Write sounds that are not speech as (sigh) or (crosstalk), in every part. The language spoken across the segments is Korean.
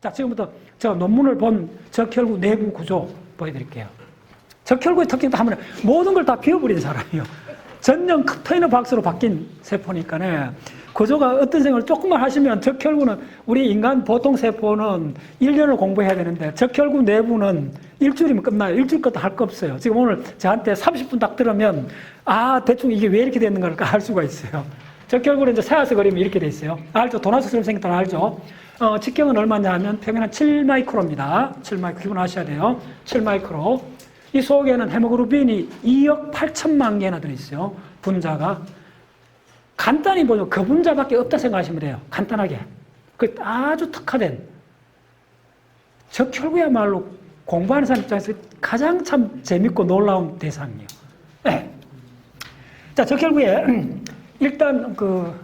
자, 지금부터 제가 논문을 본 적혈구 내부 구조 보여드릴게요. 적혈구의 특징도 하면 모든 걸 다 비워버린 사람이에요. 전용 컨테이너 박스로 바뀐 세포니까네. 구조가 어떤 생각을 조금만 하시면 적혈구는 우리 인간 보통 세포는 1년을 공부해야 되는데 적혈구 내부는 일주일이면 끝나요. 일주일 것도 할 거 없어요. 지금 오늘 저한테 30분 딱 들으면 아, 대충 이게 왜 이렇게 됐는가를 알 수가 있어요. 적혈구는 이제 세아서 그리면 이렇게 돼 있어요. 알죠? 도나스처럼 생겼다는 알죠? 어, 직경은 얼마냐 하면 평균 한 7마이크로입니다. 7마이크로 기본하셔야 돼요. 7마이크로. 이 속에는 헤모글로빈이 2억 8천만 개나 들어있어요. 분자가. 간단히 보면 그 분자밖에 없다 생각하시면 돼요. 간단하게. 그 아주 특화된. 적혈구야말로 공부하는 사람 입장에서 가장 참 재밌고 놀라운 대상이에요. 네. 자, 적혈구에 (clears throat) 일단 그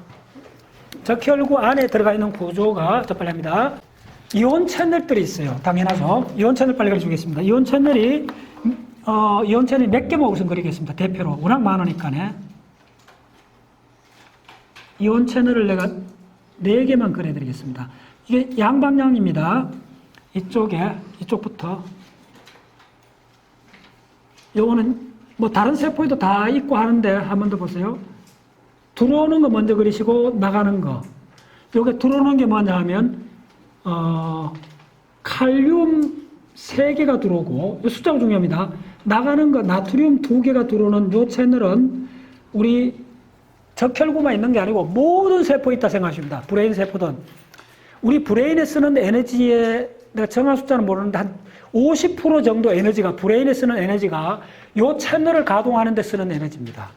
적혈구 안에 들어가 있는 구조가 더 빨리 합니다. 이온 채널들이 있어요. 당연하죠. 이온 채널 빨리 그려주겠습니다. 이온 채널이 어, 이온 채널이 몇 개만 우선 그리겠습니다. 대표로. 워낙 많으니까네. 이온 채널을 내가 네 개만 그려드리겠습니다. 이게 양방향입니다. 이쪽에, 이쪽부터. 요거는 뭐 다른 세포에도 다 있고 하는데 한 번 더 보세요. 들어오는 거 먼저 그리시고 나가는 거. 요게 들어오는 게 뭐냐 하면, 어, 칼륨 세개가 들어오고, 이 숫자가 중요합니다. 나가는 거, 나트륨 두개가 들어오는 요 채널은 우리 적혈구만 있는 게 아니고 모든 세포에 있다 생각하십니다. 브레인 세포든. 우리 브레인에 쓰는 에너지의 내가 정확한 숫자는 모르는데 한 50% 정도 에너지가 브레인에 쓰는 에너지가 요 채널을 가동하는 데 쓰는 에너지입니다.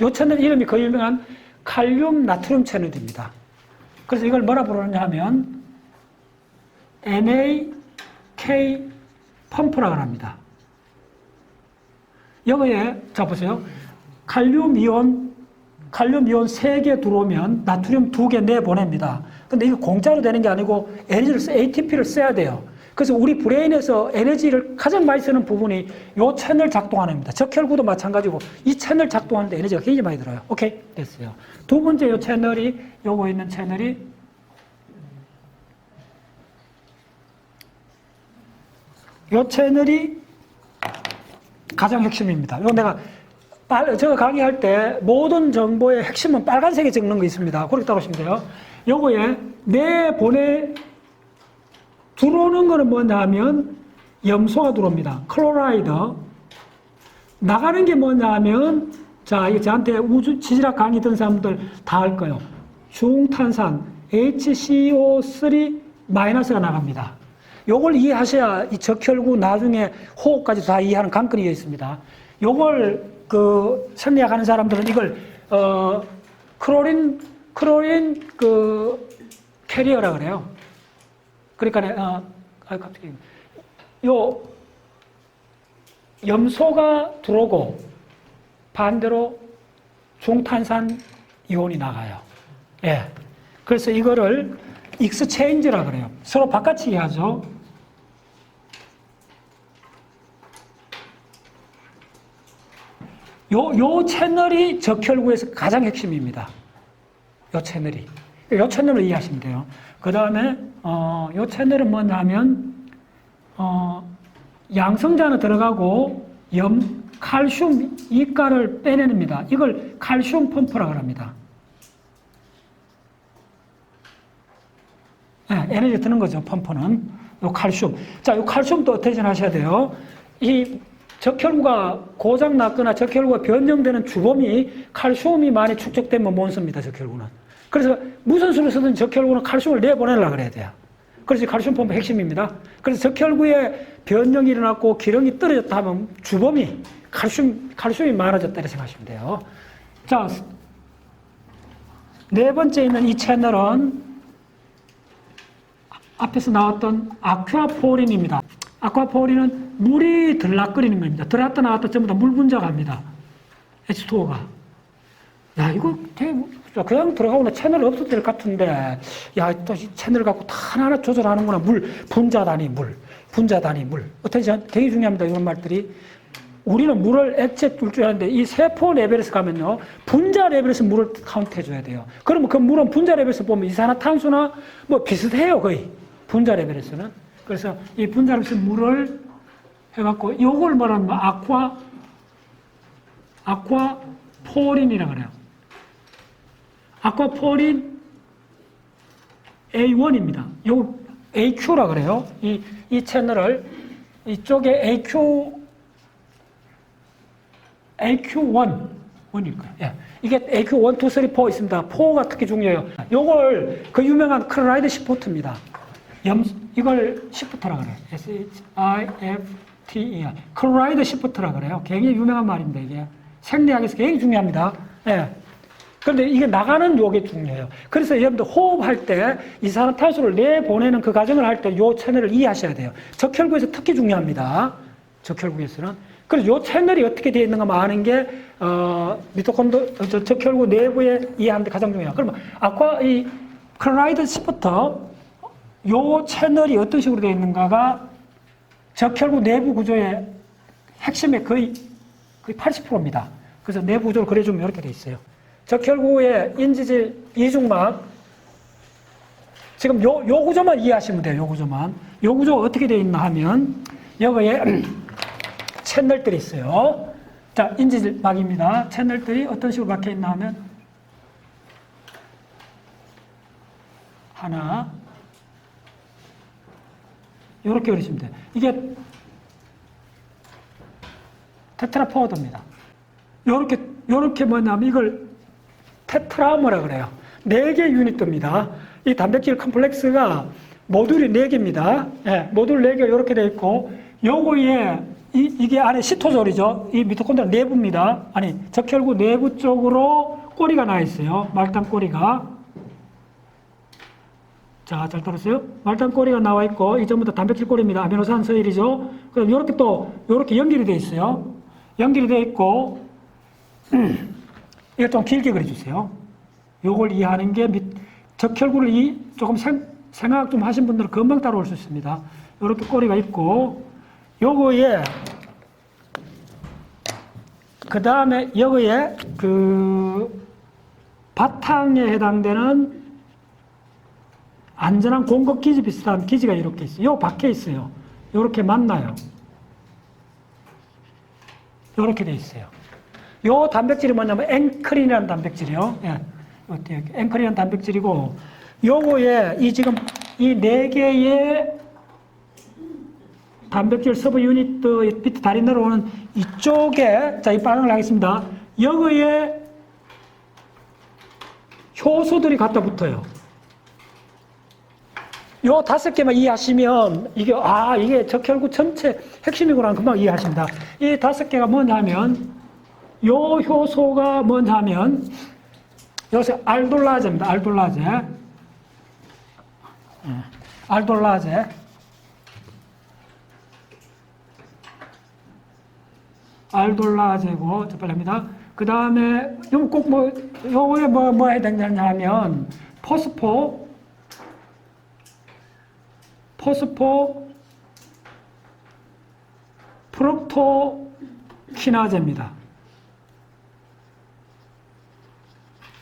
요 채널 이름이 그 유명한 칼륨 나트륨 채널입니다. 그래서 이걸 뭐라 부르느냐 하면 NAK 펌프라고 합니다. 여기에 자 보세요. 칼륨 이온 칼륨 이온 3개 들어오면 나트륨 2개 내보냅니다. 근데 이거 공짜로 되는 게 아니고 에너지를 써- ATP를 써야 돼요. 그래서 우리 브레인에서 에너지를 가장 많이 쓰는 부분이 요 채널 작동하는 겁니다. 적혈구도 마찬가지고 이 채널 작동하는데 에너지가 굉장히 많이 들어요. 오케이? 됐어요. 두 번째 요 채널이 요거 있는 채널이 요 채널이 가장 핵심입니다. 이거 내가 빨, 제가 강의할 때 모든 정보의 핵심은 빨간색에 적는 거 있습니다. 그렇게 따라오시면 돼요. 요거에 내 보내 들어오는 거는 뭐냐 하면 염소가 들어옵니다. 클로라이드. 나가는 게 뭐냐 하면 자, 이거 저한테 우주 지질학 강의 듣는 사람들 다 알 거예요. 중탄산 HCO3 마이너스가 나갑니다. 요걸 이해하셔야 이 적혈구 나중에 호흡까지 다 이해하는 관건이 있습니다. 요걸 그 생리학하는 사람들은 이걸 어 크로린 크로린 그 캐리어라 그래요. 그러니까 어 아, 갑자기 요 염소가 들어오고 반대로 중탄산 이온이 나가요. 예. 그래서 이거를 익스체인지라 그래요. 서로 바꿔치기 하죠. 요, 요 채널이 적혈구에서 가장 핵심입니다. 요 채널이. 요 채널을 이해하시면 돼요. 그 다음에, 어, 요 채널은 뭐냐 하면, 어, 양성자는 들어가고, 염, 칼슘 이가를 빼내냅니다. 이걸 칼슘 펌프라고 합니다. 네, 에너지 드는 거죠, 펌프는. 요 칼슘. 자, 요 칼슘도 어떻게 하셔야 돼요? 이 적혈구가 고장 났거나 적혈구가 변형되는 주범이 칼슘이 많이 축적되면 못 씁니다, 적혈구는. 그래서 무슨 수를 쓰든 적혈구는 칼슘을 내보내려고 그래야 돼요. 그래서 칼슘 펌프 핵심입니다. 그래서 적혈구에 변형이 일어났고 기름이 떨어졌다 하면 주범이 칼슘, 칼슘이 많아졌다 이렇게 생각하시면 돼요. 자, 네 번째 있는 이 채널은 앞에서 나왔던 아쿠아포린입니다. 아쿠아포린은 물이 들락거리는 겁니다. 들어갔다 나왔다 전부 다 물 분자가 합니다. H2O가. 야, 이거 되게, 그냥 들어가고 나 채널 될것 같은데, 야, 또이 채널 갖고 다 하나하나 조절하는구나. 물, 분자 단위 물, 분자 단위 물. 전 되게 중요합니다. 이런 말들이. 우리는 물을 액체 줄줄 아는데 이 세포 레벨에서 가면요 분자 레벨에서 물을 카운트 해줘야 돼요. 그러면 그 물은 분자 레벨에서 보면 이산화탄소나 뭐 비슷해요 거의 분자 레벨에서는. 그래서 이 분자 레벨에서 물을 해갖고 요걸 말하면 아쿠아 아쿠아 포린이라 그래요. 아쿠아 포린 A1입니다. 요 AQ라 그래요. 이, 이 채널을 이쪽에 AQ AQ1 원일 거예요. 예. 이게 AQ1, 2, 3, 4 있습니다. 4가 특히 중요해요. 요걸 그 유명한 클라이드 시프트입니다. 염, 이걸 시프트라 그래요. S-H-I-F-T-E-R. 클라이드 시프트라 그래요. 굉장히 유명한 말입니다. 이게 생리학에서 굉장히 중요합니다. 예. 그런데 이게 나가는 요게 중요해요. 그래서 여러분들 호흡할 때 이산화 탄소를 내보내는 그 과정을 할 때 요 채널을 이해하셔야 돼요. 적혈구에서 특히 중요합니다. 적혈구에서는. 그래서 요 채널이 어떻게 되어 있는가 아는 게, 어, 미토콘드, 어, 저 적혈구 내부에 이해하는 데 가장 중요해요. 그러면 아까 이 클라이드 시부터 요 채널이 어떤 식으로 되어 있는가가 적혈구 내부 구조의 핵심의 거의, 거의 80%입니다. 그래서 내부 구조를 그려주면 이렇게 되어 있어요. 적혈구의 인지질 이중막 지금 요, 요 구조만 이해하시면 돼요. 요 구조만. 요 구조가 어떻게 되어 있나 하면 여기에 (clears throat) 채널들이 있어요. 자, 인지막입니다. 채널들이 어떤 식으로 박혀 있나 하면 하나 이렇게 그리시면 돼요. 이게 테트라포워드입니다. 요렇게 요렇게 뭐냐면 이걸 테트라머라 그래요. 네개 유닛입니다. 이 단백질 컴플렉스가 모듈이 네 개입니다. 예, 모듈 네개 이렇게 돼 있고 요거에 이, 이게 안에 시토졸이죠. 이 미토콘드리아 내부입니다. 아니 적혈구 내부 쪽으로 꼬리가 나 있어요. 말단 꼬리가. 자, 잘 들었어요? 말단 꼬리가 나와 있고 이 전부 다 단백질 꼬리입니다. 아미노산 서열이죠. 그럼 이렇게 또 이렇게 연결이 돼 있어요. 연결이 돼 있고 (clears throat) 이거 좀 길게 그려주세요. 요걸 이해하는 게 밑, 적혈구를 이, 조금 생, 생각 좀 하신 분들은 금방 따라올 수 있습니다. 이렇게 꼬리가 있고, 요거에, 그 다음에 여기에 그 바탕에 해당되는 안전한 공급 기지 비슷한 기지가 이렇게 있어요. 요 밖에 있어요. 요렇게 만나요. 요렇게 돼 있어요. 요 단백질이 뭐냐면 앵크린이라는 단백질이요. 예. 앵크린이라는 단백질이고, 요거에 이 지금 이 네 개의 단백질 서브 유닛 비트 다리 내려오는 이쪽에, 자, 이 빨간을 하겠습니다. 여기에 효소들이 갖다 붙어요. 요 다섯 개만 이해하시면 이게 아 이게 적혈구 전체 핵심이구나 금방 이해하십니다. 이 다섯 개가 뭐냐면 요 효소가 뭐냐면 요새 알돌라제입니다. 알돌라제. 예, 알돌라제. 알돌라제고 저 빨리 합니다. 그 다음에 요꼭뭐 요거에 뭐 뭐 해야 되냐 하면 포스포 포스포 프록토키나제입니다.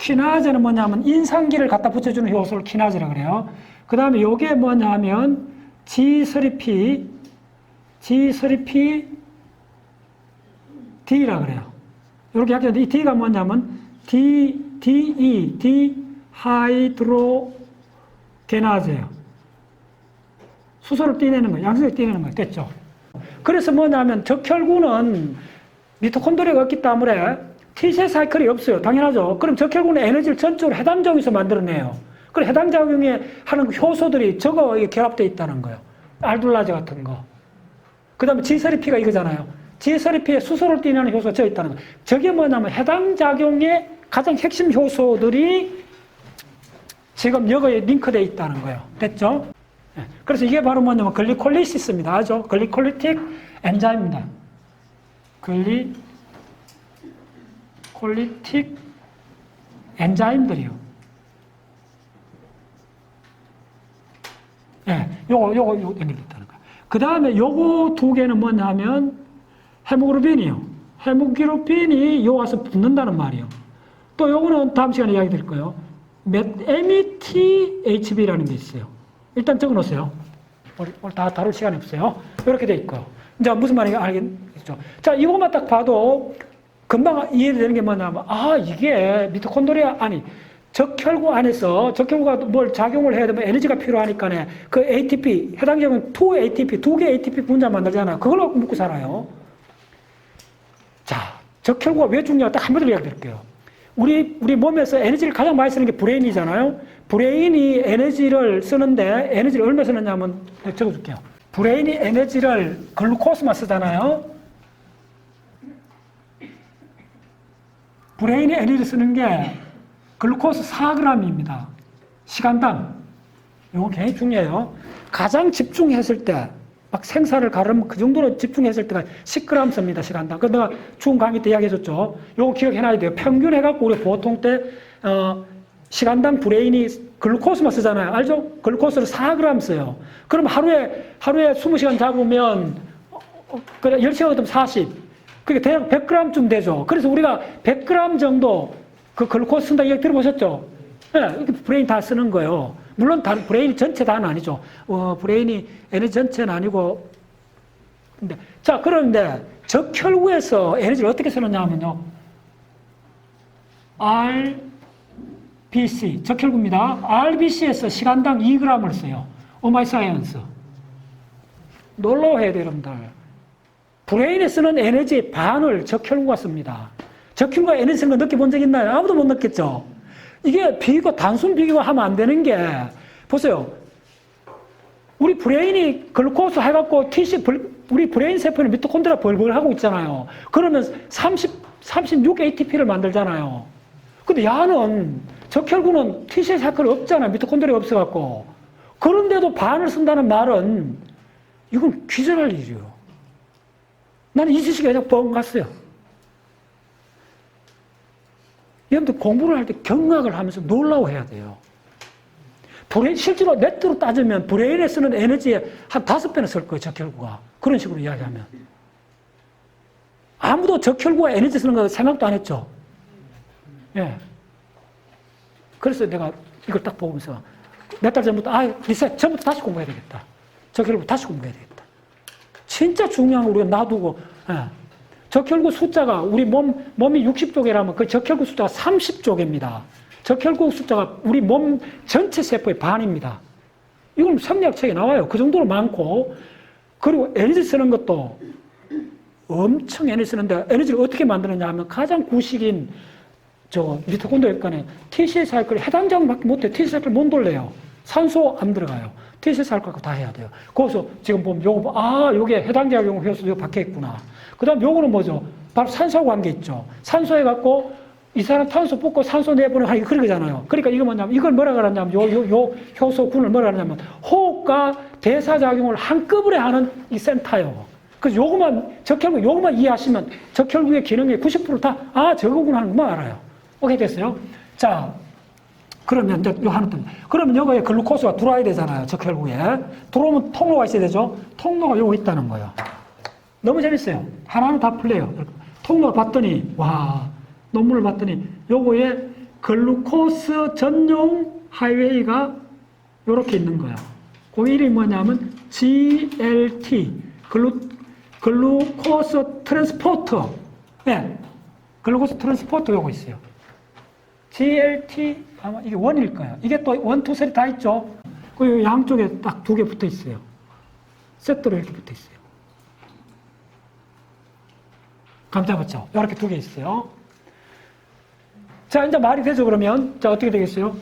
키나제는 뭐냐면 인상기를 갖다 붙여주는 효소를 키나제라 그래요. 그 다음에 요게 뭐냐면 G3P, G3P D라 그래요. 이렇게 약했는데 이 D가 뭐냐면 D, DE, D 하이드로게나제예요. 수소를 띠내는 거예요. 양성을 띠내는 거예요. 됐죠? 그래서 뭐냐면 적혈구는 미토콘드리아가 없기 때문에 T세 사이클이 없어요. 당연하죠. 그럼 적혈구는 에너지를 전적으로 해당작용에서 만들어내요. 그럼 해당작용에 하는 그 효소들이 저거 결합되어 있다는 거예요. 알둘라제 같은 거. 그 다음에 G3P가 이거잖아요. G3P에 수소를 띠내는 효소가 저 있다는 거예요. 저게 뭐냐면 해당작용의 가장 핵심 효소들이 지금 여기에 링크되어 있다는 거예요. 됐죠? 예. 그래서 이게 바로 뭐냐면 글리콜리시스입니다. 아죠? 글리콜리틱 엔자임입니다. 글리 콜리틱 엔자임들이요. 예, 요거, 요거, 요거 연결됐다는 거야. 그 다음에 요거 두 개는 뭐냐면 헤모그로빈이요. 헤모그로빈이 요 와서 붙는다는 말이요. 또 요거는 다음 시간에 이야기 드릴 거예요. METHB라는 게 있어요. 일단 적어 놓으세요. 오늘, 다 다룰 시간이 없어요. 이렇게 돼 있고요. 이제 무슨 말인지 알겠죠? 자, 이것만 딱 봐도 금방 이해되는 게 뭐냐면, 아, 이게 미토콘드리아, 아니, 적혈구 안에서 적혈구가 뭘 작용을 해야 되면 에너지가 필요하니까 그 ATP, 해당 적은 2 ATP, 두 개 ATP 분자 만들잖아요. 그걸로 먹고 살아요. 자, 적혈구가 왜 중요하다? 한번 더 이야기 드릴게요. 우리, 우리 몸에서 에너지를 가장 많이 쓰는 게 브레인이잖아요. 브레인이 에너지를 쓰는데 에너지를 얼마 쓰느냐면 내가 적어줄게요. 브레인이 에너지를 글루코스만 쓰잖아요. 브레인이 에너지를 쓰는 게 글루코스 4g입니다. 시간당. 이거 굉장히 중요해요. 가장 집중했을 때, 막 생사를 가르면 그 정도로 집중했을 때가 10g 씁니다, 시간당. 그 내가 중 강의 때 이야기해줬죠. 요거 기억해놔야 돼요. 평균 해갖고 우리 보통 때, 어, 시간당 브레인이 글루코스만 쓰잖아요. 알죠? 글루코스를 4g 써요. 그럼 하루에, 하루에 20시간 잡으면, 어, 어, 그래, 10시간 같으면 40. 그게 대략 100g쯤 되죠. 그래서 우리가 100g 정도 그 글루코스 쓴다 이야기 들어보셨죠? 예, 이렇게 브레인 다 쓰는 거예요. 물론 다, 브레인이 전체 다는 아니죠. 어, 브레인이 에너지 전체는 아니고. 근데, 자, 그런데 적혈구에서 에너지를 어떻게 쓰느냐 하면요. RBC, 적혈구입니다. RBC에서 시간당 2g을 써요. 오마이 사이언스. 놀라워해야 돼요, 여러분들. 브레인에 쓰는 에너지의 반을 적혈구가 씁니다. 적혈구가 에너지 쓰는 거 느껴본 적 있나요? 아무도 못 느꼈죠? 이게 비교, 단순 비교하면 안 되는 게, 보세요. 우리 브레인이 글루코스 해갖고 TC, 우리 브레인 세포는 미토콘드리아 벌벌 하고 있잖아요. 그러면 30, 36 ATP를 만들잖아요. 근데 야는, 적혈구는 TC 사이클 없잖아요. 미토콘드리아 없어갖고. 그런데도 반을 쓴다는 말은, 이건 기절할 일이에요. 나는 이 지식에 그냥 뻥 갔어요. 여러분들 공부를 할 때 경악을 하면서 놀라워해야 돼요. 브레인, 실제로 네트로 따지면 브레인에 쓰는 에너지의 한 다섯 배는 쓸 거예요, 적혈구가. 그런 식으로 이야기하면. 아무도 적혈구가 에너지 쓰는 거 생각도 안 했죠. 예. 그래서 내가 이걸 딱 보면서 몇 달 전부터, 아, 리셋, 전부터 다시 공부해야 되겠다. 적혈구 다시 공부해야 되겠다. 진짜 중요한 거 우리가 놔두고, 예. 적혈구 숫자가 우리 몸, 몸이 60쪽이라면 그 적혈구 숫자가 30쪽입니다. 적혈구 숫자가 우리 몸 전체 세포의 반입니다. 이건 생리학책에 나와요. 그 정도로 많고, 그리고 에너지 쓰는 것도 엄청 에너지 쓰는데 에너지를 어떻게 만드느냐 하면 가장 구식인 저 미토콘드리아 간에 TCA 사이클 해당 장밖에 못해. TCA 사이클 못 돌려요. 산소 안 들어가요. TCA 사이클 다 해야 돼요. 거기서 지금 보면 요거, 봐. 아, 요게 해당 작용 효소 요 박혀 있구나. 그 다음 요거는 뭐죠? 바로 산소하고 관계 있죠. 산소 해갖고 이 사람 탄소 뽑고 산소 내보내 하기 그런 거잖아요. 그러니까 이거 뭐냐면 이걸 뭐라 그러냐면 요, 요, 요 효소군을 뭐라 그러냐면 호흡과 대사작용을 한꺼번에 하는 이 센터예요. 그래서 요것만, 적혈구 요것만 이해하시면 적혈구의 기능의 90%다, 아, 저거구나 하는 것만 알아요. 오케이 됐어요? 자, 그러면 이제 요 하나 더. 그러면 여기에 글루코스가 들어와야 되잖아요. 적혈구에. 들어오면 통로가 있어야 되죠? 통로가 요거 있다는 거예요. 너무 재밌어요. 하나는 다 풀려요. 통로를 봤더니, 와, 논문을 봤더니, 요거에 글루코스 전용 하이웨이가 요렇게 있는 거예요. 그 이름이 뭐냐면 GLT, 글루, 글루코스 트랜스포터. 네. 글루코스 트랜스포터 요거 있어요. GLT, 아마 이게 원일 거예요. 이게 또 원, 투, 쓰리 다 있죠? 그 양쪽에 딱 두 개 붙어 있어요. 세트로 이렇게 붙어 있어요. 감 잡았죠? 이렇게 두 개 있어요. 자, 이제 말이 되죠, 그러면? 자, 어떻게 되겠어요?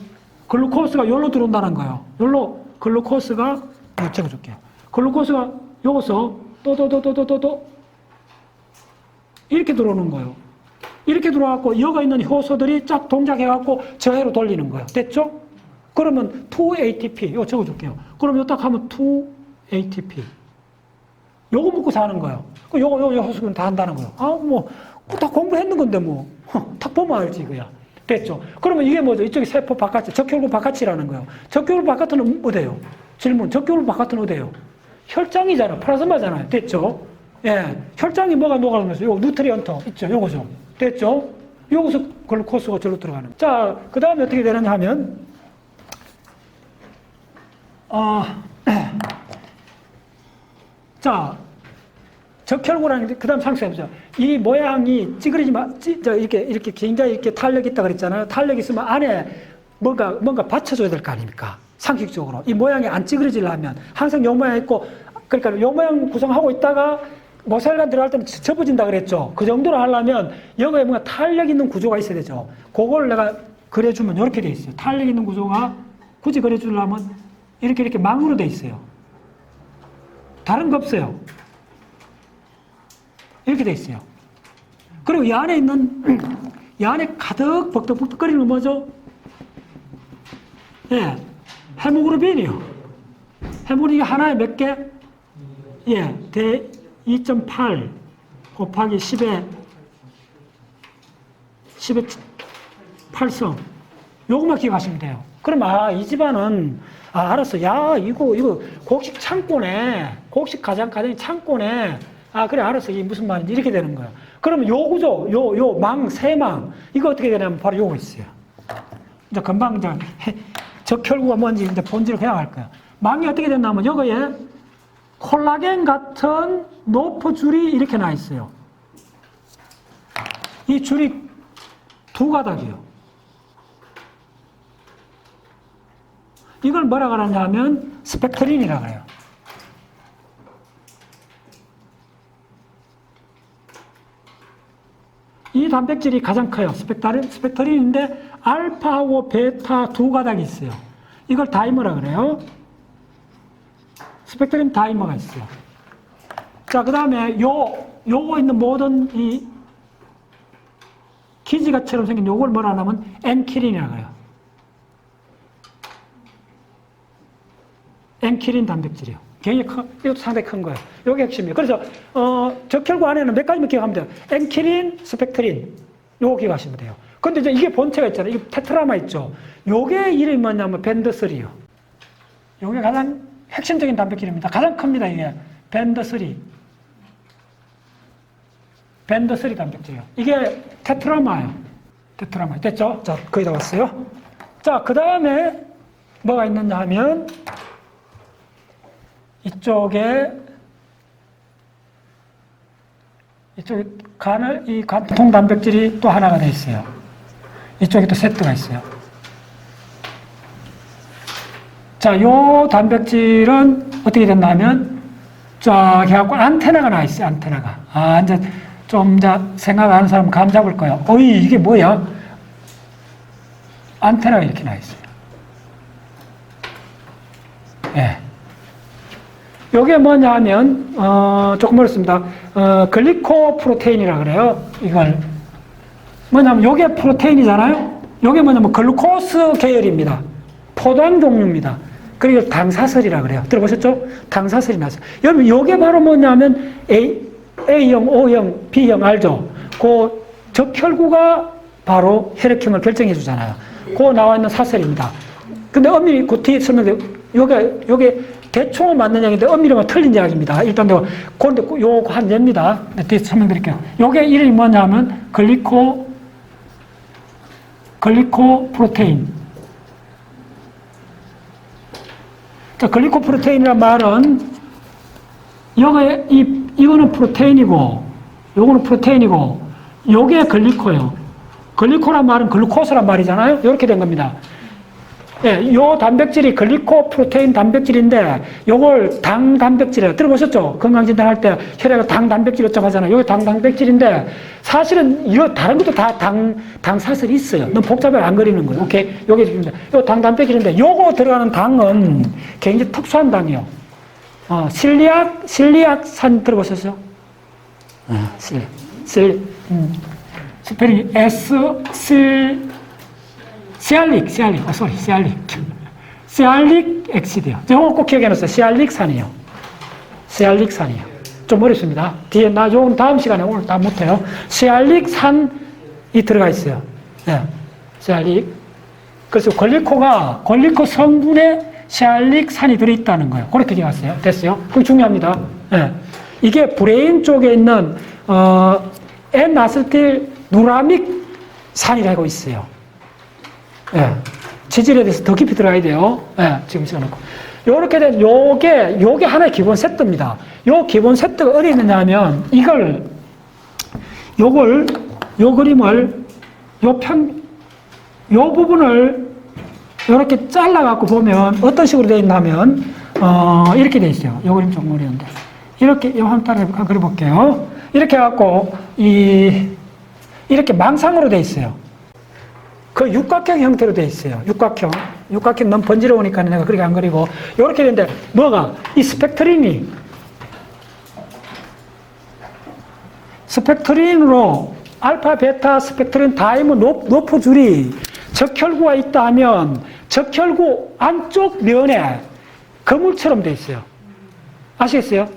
글루코스가 여기로 들어온다는 거예요. 여기로 글루코스가, 어, 적어줄게요. 글루코스가 여기서 또, 또, 또, 또, 또, 또, 또, 이렇게 들어오는 거예요. 이렇게 들어와갖고 여가 있는 효소들이 쫙 동작해갖고 저해로 돌리는 거예요. 됐죠? 그러면 2ATP, 이거 적어줄게요. 그럼 이거 딱 하면 2ATP. 요거 먹고 사는 거예요. 그 요거, 요거, 효소는 다 한다는 거예요. 아, 뭐, 다 공부했는 건데 뭐. 탁 보면 알지, 그야. 됐죠? 그러면 이게 뭐죠? 이쪽이 세포 바깥이, 적혈구 바깥이라는 거예요. 적혈구 바깥은 어디예요? 질문. 적혈구 바깥은 어디예요? 혈장이잖아. 플라즈마잖아요. 됐죠? 예. 혈장이 뭐가 녹아가는 거죠? 요 누트리언트 있죠? 요거죠. 됐죠? 여기서 글루코스가 절로 들어가는. 자, 그 다음에 어떻게 되느냐 하면, 어, (clears throat) 자, 적혈구라는 게, 그 다음 상수해보죠. 이 모양이 찌그러지 마, 찌, 저, 이렇게, 이렇게 굉장히 이렇게 탄력 있다 그랬잖아요. 탄력 있으면 안에 뭔가, 뭔가 받쳐줘야 될 거 아닙니까? 상식적으로. 이 모양이 안 찌그러지려면 항상 요 모양 있고, 그러니까 요 모양 구성하고 있다가 모살관 들어갈 때는 접어진다 그랬죠. 그 정도로 하려면 여기에 뭔가 탄력 있는 구조가 있어야 되죠. 그걸 내가 그려주면 이렇게 돼 있어요. 탄력 있는 구조가 굳이 그려주려면 이렇게 이렇게 망으로 돼 있어요. 다른 거 없어요. 이렇게 돼 있어요. 그리고 이 안에 있는 (clears throat) 이 안에 가득 벅덕벅덕거리는 건 뭐죠? 예, 헤모그로빈이요. 헤모그로빈이 하나에 몇 개? 예, 대 2.8 곱하기 10의 10의 8성. 요것만 기억하시면 돼요. 그럼 아, 이 집안은 아, 알았어. 야, 이거 이거 곡식 창고네. 곡식 가장 가장 창고네. 아, 그래 알았어. 이게 무슨 말인지 이렇게 되는 거야. 그러면 요 구조, 요 요 망, 세망 이거 어떻게 되냐면 바로 요거 있어요. 이제 금방 이제 해- 적혈구가 뭔지 이제 본질을 그냥 알 거야. 망이 어떻게 됐냐면 여기에 콜라겐 같은 노프 줄이 이렇게 나 있어요. 이 줄이 두 가닥이요. 이걸 뭐라 그러냐면 스펙트린이라 그래요. 이 단백질이 가장 커요. 스펙타린, 스펙터린인데 알파하고 베타 두 가닥이 있어요. 이걸 다이머라 그래요. 스펙트럼 다이머가 있어요. 자, 그 다음에 요, 요거 있는 모든 이 기지가처럼 생긴 요걸 뭐라 하냐면 엔키린이라 그래요. 엔키린 단백질이요. 굉장히 큰, 이것도 상당히 큰 거예요. 요게 핵심이에요. 그래서, 어, 적혈구 안에는 몇 가지만 기억하면 돼요. 엔키린, 스펙트린. 요거 기억하시면 돼요. 근데 이제 이게 본체가 있잖아요. 이 테트라마 있죠. 요게 이름이 뭐냐면 밴드3요. 요게 가장 핵심적인 단백질입니다. 가장 큽니다, 이게. 밴드3. 밴드3 단백질이요. 이게 테트라마예요. 테트라마. 됐죠? 자, 거의 다 왔어요. 자, 그 다음에 뭐가 있느냐 하면 이쪽에 이쪽에 간을 이 간통 단백질이 또 하나가 돼 있어요. 이쪽에 또 세트가 있어요. 자, 요 단백질은 어떻게 됐냐면 쫙 해갖고 안테나가 나 있어요. 안테나가. 아, 이제 좀 이제 생각하는 사람 감 잡을 거예요. 어이 이게 뭐야? 안테나가 이렇게 나 있어요. 예. 요게 뭐냐 하면, 어, 조금 어렵습니다. 어, 글리코 프로테인이라 그래요. 이걸. 뭐냐면, 요게 프로테인이잖아요? 요게 뭐냐면, 글루코스 계열입니다. 포도당 종류입니다. 그리고 당사슬이라 그래요. 들어보셨죠? 당사슬이 나서. 여러분, 요게 바로 뭐냐면, A, A형, O형, B형 알죠? 그 적혈구가 바로 혈액형을 결정해 주잖아요. 그 나와 있는 사슬입니다. 근데 엄밀히 그 뒤에 설명돼, 요게, 요게 대충은 맞는 양인데 엄밀히만 틀린 양입니다. 일단 내가 그런데 요거 한 예입니다. 네, 뒤에 설명드릴게요. 요게 이름이 뭐냐면 글리코 글리코 프로테인. 자, 글리코 프로테인이란 말은 요게 이 이거는 프로테인이고 요거는 프로테인이고 요게 글리코예요. 글리코란 말은 글루코스란 말이잖아요. 이렇게 된 겁니다. 예, 요 단백질이 글리코 프로테인 단백질인데 요걸 당 단백질이에요. 들어보셨죠? 건강진단 할 때 혈액에 당 단백질 어쩌고 하잖아요. 요게 당 단백질인데 사실은 이거 다른 것도 다 당, 당 사슬이 있어요. 너무 복잡하게 안 그리는 거예요. 오케이? 요게 지금 요당 단백질인데 요거 들어가는 당은 굉장히 특수한 당이에요. 어, 실리악, 실리악산 들어보셨어요? 아, 실, 실, 음. 스페링 S, 실, 시알릭, 시알릭, 어, 쏘리, 시알릭. 시알릭 엑시드요. 요거 꼭 기억해 놓으세요. 시알릭 산이요. 시알릭 산이요. 좀 어렵습니다. 뒤에 나 요건 다음 시간에 오늘 다 못해요. 시알릭 산이 들어가 있어요. 네. 시알릭. 그래서 글리코가, 글리코 성분에 시알릭산이 들어있다는 거예요. 그렇게 기억하세요. 됐어요? 그게 중요합니다. 네. 이게 브레인 쪽에 있는, 어, N아세틸 누라믹 산이라고 있어요. 예. 체질에 대해서 더 깊이 들어가야 돼요. 예, 지금 없고. 요렇게 된 요게, 요게 하나의 기본 세트입니다. 요 기본 세트가 어디 있느냐 하면 이걸, 요걸, 요 그림을, 요 편, 요 부분을 이렇게 잘라갖고 보면 어떤 식으로 되어 있냐면, 어, 이렇게 되어 있어요. 요 그림 좀 어려운데. 이렇게, 요 한번 따라 그려볼게요. 이렇게 해갖고, 이, 이렇게 망상으로 되어 있어요. 그 육각형 형태로 되어 있어요. 육각형. 육각형 너무 번지러우니까 내가 그렇게 안 그리고. 이렇게 되는데, 뭐가? 이 스펙트린이, 스펙트린으로 알파, 베타, 스펙트린, 다이모, 노- 노프 줄이 적혈구가 있다 하면 적혈구 안쪽 면에 거물처럼 돼 있어요. 아시겠어요?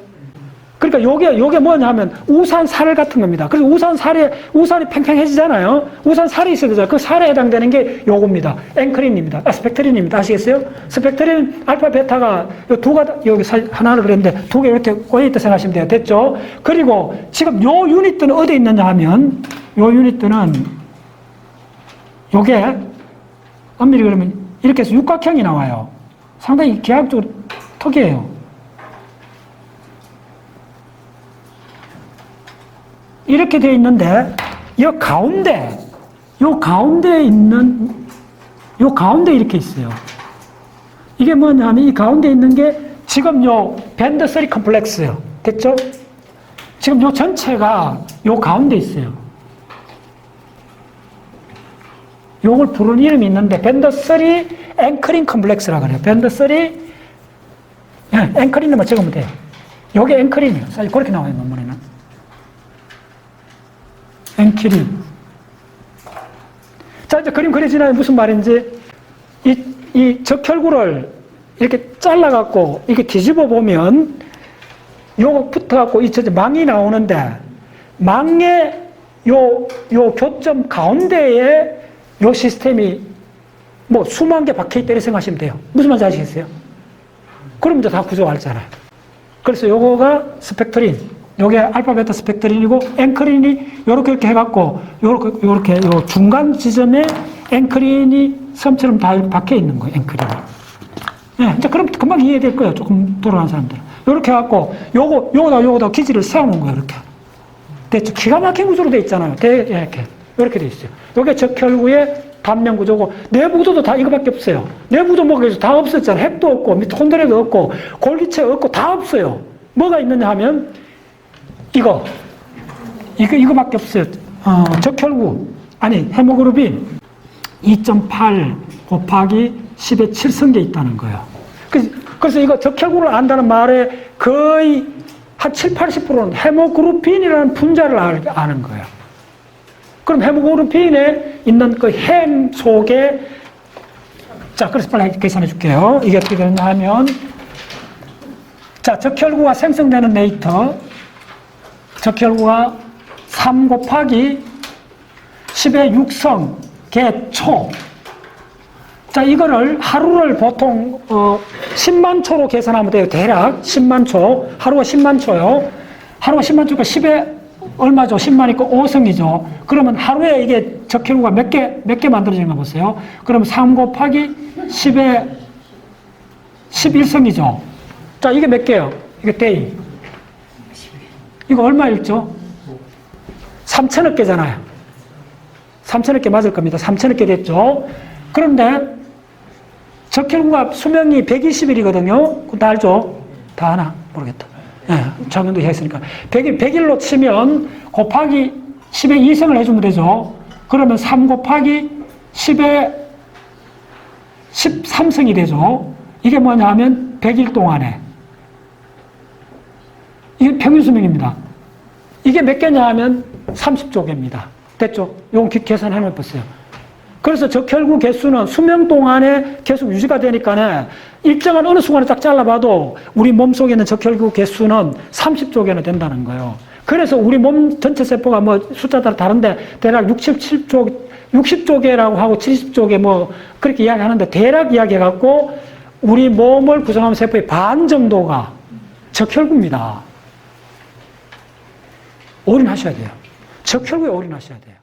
그러니까 요게, 요게 뭐냐면 우산 살 같은 겁니다. 그래서 우산 살에, 우산이 팽팽해지잖아요. 우산 살이 있어야 되잖아요. 그 살에 해당되는 게 요겁니다. 앵크린입니다. 아, 스펙트린입니다. 아시겠어요? 스펙트린, 알파, 베타가 요두 가지, 여기 사- 하나를 그랬는데 두 개 이렇게 꼬여있다 생각하시면 돼요. 됐죠? 그리고 지금 요 유닛들은 어디에 있느냐 하면 요 유닛들은 요게 엄밀히 그러면 이렇게 해서 육각형이 나와요. 상당히 계약적으로 특이해요. 이렇게 되어 있는데 이 가운데 요 가운데에 있는 요 가운데 이렇게 있어요. 이게 뭐냐면 이 가운데 있는 게 지금 요 밴드 3 컴플렉스요. 됐죠? 지금 요 전체가 요 가운데 있어요. 요걸 부르는 이름이 있는데 밴드 3 앵커링 컴플렉스라고 그래요. 밴드 3 예, 앵커링만 적으면 돼요. 요게 앵커링이에요. 사실 그렇게 나와요, 논문에는. 앵키린. 자, 이제 그림 그려지나요? 무슨 말인지. 이, 이 적혈구를 이렇게 잘라갖고, 이렇게 뒤집어 보면, 요거 붙어갖고, 이, 저, 망이 나오는데, 망의 요, 요 교점 가운데에 요 시스템이 뭐 수만 개 박혀있다 이렇게 생각하시면 돼요. 무슨 말인지 아시겠어요? 그럼 이제 다 구조가 알잖아요. 그래서 요거가 스펙트린, 요게 알파, 베타 스펙트린이고, 앵크린이 요렇게 이렇게 해갖고, 요렇게, 요렇게, 요 중간 지점에 앵크린이 섬처럼 다 박혀 있는 거예요, 앵크린이. 예, 이제 그럼 금방 이해될 거예요, 조금 돌아간 사람들. 요렇게 해갖고, 요거, 요거다, 요거다 기지를 세워놓은 거예요, 이렇게. 됐죠? 기가 막힌 구조로 돼 있잖아요. 대, 이렇게. 이렇게 돼 있어요. 요게 적혈구의 단면 구조고, 내부 구조도 다 이거밖에 없어요. 내부 구조 뭐가 있어? 다 없었잖아요. 핵도 없고, 미토콘드리아도 없고, 골기체 없고, 다 없어요. 뭐가 있느냐 하면, 이거. 이거, 이거밖에 없어요. 어, 적혈구. 아니, 헤모그룹인 2.8 곱하기 10의 7성계 있다는 거예요. 그래서, 그래서 이거 적혈구를 안다는 말에 거의 한 7, 80%는 헤모그룹빈이라는 분자를 알- 아는 거예요. 그럼 헤모그룹빈에 있는 그 햄 속에 자, 그래서 빨리 계산해 줄게요. 이게 어떻게 되느냐 하면 자, 적혈구가 생성되는 레이터 적혈구가 3 곱하기 10의 6성 개초 자, 이거를 하루를 보통 어 10만 초로 계산하면 돼요. 대략 10만 초. 하루가 10만 초요. 하루가 10만 초가 10에 얼마죠? 10만 있고 5성이죠. 그러면 하루에 이게 적혈구가 몇 개, 몇 개 만들어지는 거 보세요. 그럼 3 곱하기 10에 11성이죠. 자, 이게 몇 개요? 이게 데이. 이거 얼마일죠? 3천억 개잖아요. 3천억 개 맞을 겁니다. 3천억 개 됐죠? 그런데 적혈구가 수명이 120일이거든요. 그거 다 알죠? 다 아나? 모르겠다. 예, 작년도 했으니까. 100일, 100일로 치면 곱하기 10의 2성을 해주면 되죠. 그러면 3 곱하기 10의 13성이 되죠. 이게 뭐냐 하면 100일 동안에. 이게 평균 수명입니다. 이게 몇 개냐 하면 30조 개입니다. 됐죠? 기- 계산해 놓으세요. 그래서 적혈구 개수는 수명 동안에 계속 유지가 되니까 일정한 어느 순간에 딱 잘라봐도 우리 몸 속에 있는 적혈구 개수는 30조 개나 된다는 거예요. 그래서 우리 몸 전체 세포가 뭐 숫자 따라 다른데 대략 67조, 60조 개라고 하고 70조 개 뭐 그렇게 이야기하는데 대략 이야기해갖고 우리 몸을 구성하는 세포의 반 정도가 적혈구입니다. 올인하셔야 돼요. 적혈구에 올인하셔야 돼요.